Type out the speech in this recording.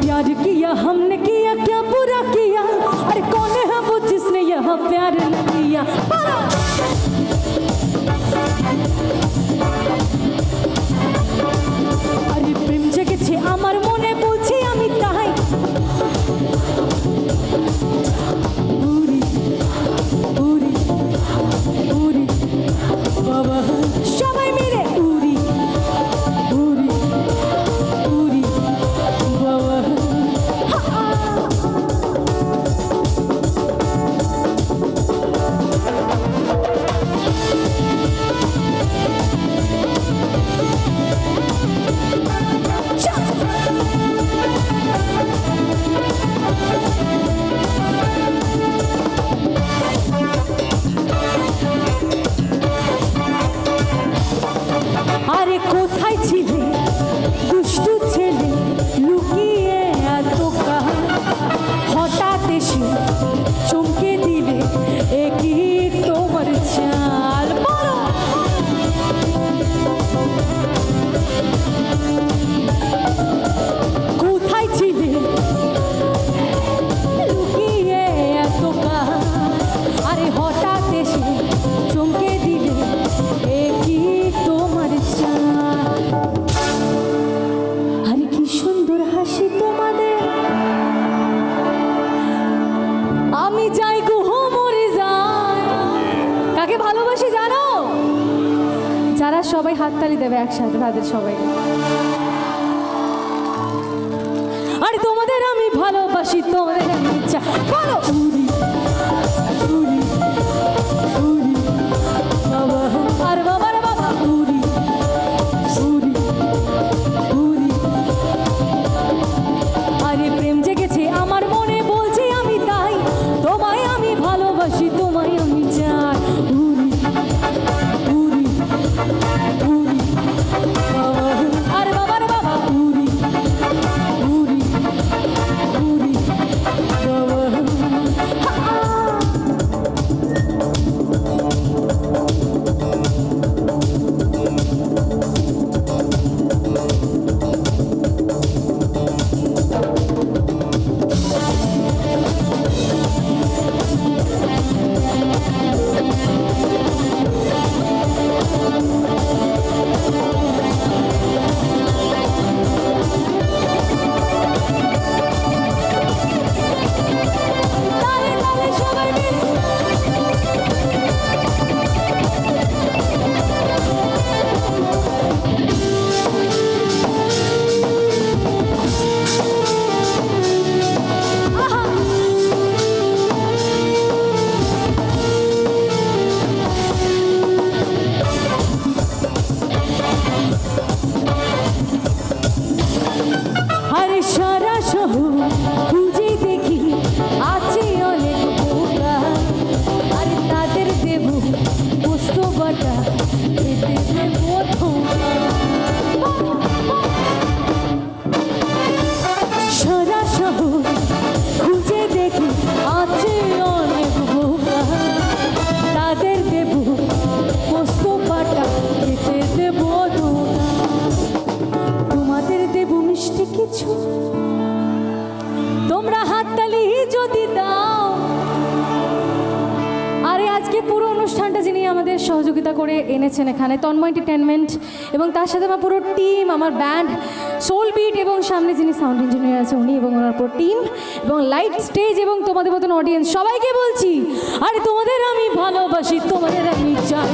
प्यार किया, हमने किया, क्या बुरा किया? अरे कौन है वो जिसने यह प्यार न किया হাততালি দেবে একসাথে তাদের সবাইকে। আর তোমাদের আমি ভালোবাসি তোমাদের আমি ইচ্ছা। আমাদের সহযোগিতা করে এনেছেন এখানে তন্ময় এন্টারটেনমেন্ট এবং তার সাথে আমার পুরো টিম আমার ব্যান্ড সোলবিট এবং সামনে যিনি সাউন্ড ইঞ্জিনিয়ার আছে উনি এবং ওনার পুরো টিম এবং লাইট স্টেজ এবং তোমাদের মতন অডিয়েন্স সবাইকে বলছি, আরে তোমাদের আমি ভালোবাসি, তোমাদের আমি চাই।